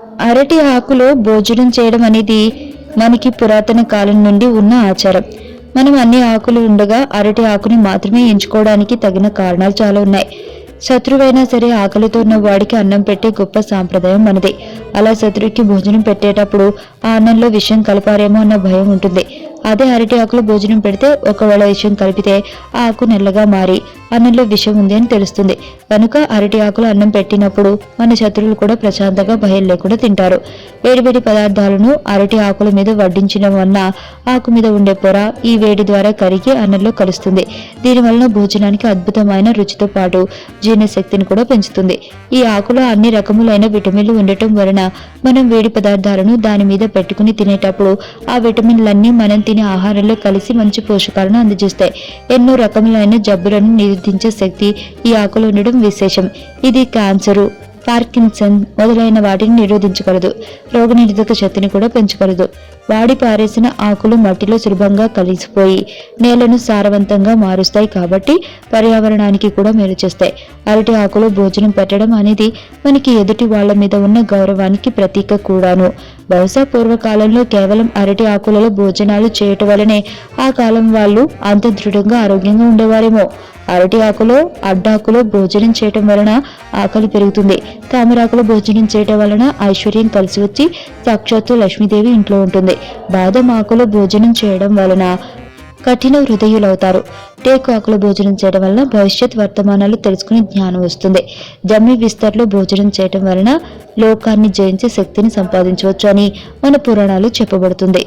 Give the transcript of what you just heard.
అరటి ఆకులో భోజనం చేయడం అనేది మనకి పురాతన కాలం నుండి ఉన్న ఆచారం. మనం అన్ని ఆకులు ఉండగా అరటి ఆకుని మాత్రమే ఎంచుకోవడానికి తగిన కారణాలు చాలా ఉన్నాయి. శత్రువైనా సరే ఆకలితో ఉన్న వాడికి అన్నం పెట్టే గొప్ప సాంప్రదాయం మనది. అలా శత్రువుకి భోజనం పెట్టేటప్పుడు ఆ అన్నంలో విషయం కలపారేమో అన్న భయం ఉంటుంది. అదే అరటి ఆకులు భోజనం పెడితే ఒకవేళ విషయం కలిపితే ఆ ఆకు నల్లగా మారి అన్నంలో విషం ఉంది అని తెలుస్తుంది. కనుక అరటి ఆకులు అన్నం పెట్టినప్పుడు మన శత్రువులు కూడా ప్రశాంతంగా భయం లేకుండా తింటారు. వేడివేడి పదార్థాలను అరటి ఆకుల మీద వడ్డించడం వలన ఆకు మీద ఉండే పొర ఈ వేడి ద్వారా కరిగి అన్నంలో కలుస్తుంది. దీనివలన భోజనానికి అద్భుతమైన రుచితో పాటు జీర్ణశక్తిని కూడా పెంచుతుంది. ఈ ఆకులో అన్ని రకములైన విటమిన్లు ఉండటం వలన మనం వేడి పదార్థాలను దాని మీద పెట్టుకుని తినేటప్పుడు ఆ విటమిన్లన్నీ మనం తినే ఆహారంలో కలిసి మంచి పోషకాలను అందజేస్తాయి. ఎన్నో రకములైన జబ్బులను నిరోధించే శక్తి ఈ ఆకులు ఉండడం విశేషం. ఇది క్యాన్సరు పార్కిన్సన్ మొదలైన వాటిని నిరోధించగలదు. రోగనిరోధక శక్తిని కూడా పెంచగలదు. వాడి పారేసిన ఆకులు మట్టిలో సులభంగా కలిసిపోయి నేలను సారవంతంగా మారుస్తాయి కాబట్టి పర్యావరణానికి కూడా మేలు చేస్తాయి. అరటి ఆకులు భోజనం పెట్టడం అనేది మనకి ఎదుటి వాళ్ళ మీద ఉన్న గౌరవానికి ప్రతీక కూడాను. బహుశా పూర్వకాలంలో కేవలం అరటి ఆకులలో భోజనాలు చేయటం వలనే ఆ కాలం వాళ్ళు అంత దృఢంగా ఆరోగ్యంగా ఉండేవారేమో. అరటి ఆకులో అడ్డాకులో భోజనం చేయటం వలన ఆకలి పెరుగుతుంది. తామరాకులో భోజనం చేయటం వలన ఐశ్వర్యం కలిసి వచ్చి సాక్షాత్తు లక్ష్మీదేవి ఇంట్లో ఉంటుంది. బాదం ఆకులో భోజనం చేయడం వలన కఠిన హృదయులవుతారు. టేకు ఆకులు భోజనం చేయడం వలన భవిష్యత్ వర్తమానాలు తెలుసుకునే జ్ఞానం వస్తుంది. జమ్మి విస్తర్లో భోజనం చేయడం వలన లోకాన్ని జయించే శక్తిని సంపాదించవచ్చు అని మన పురాణాలు చెప్పబడుతుంది.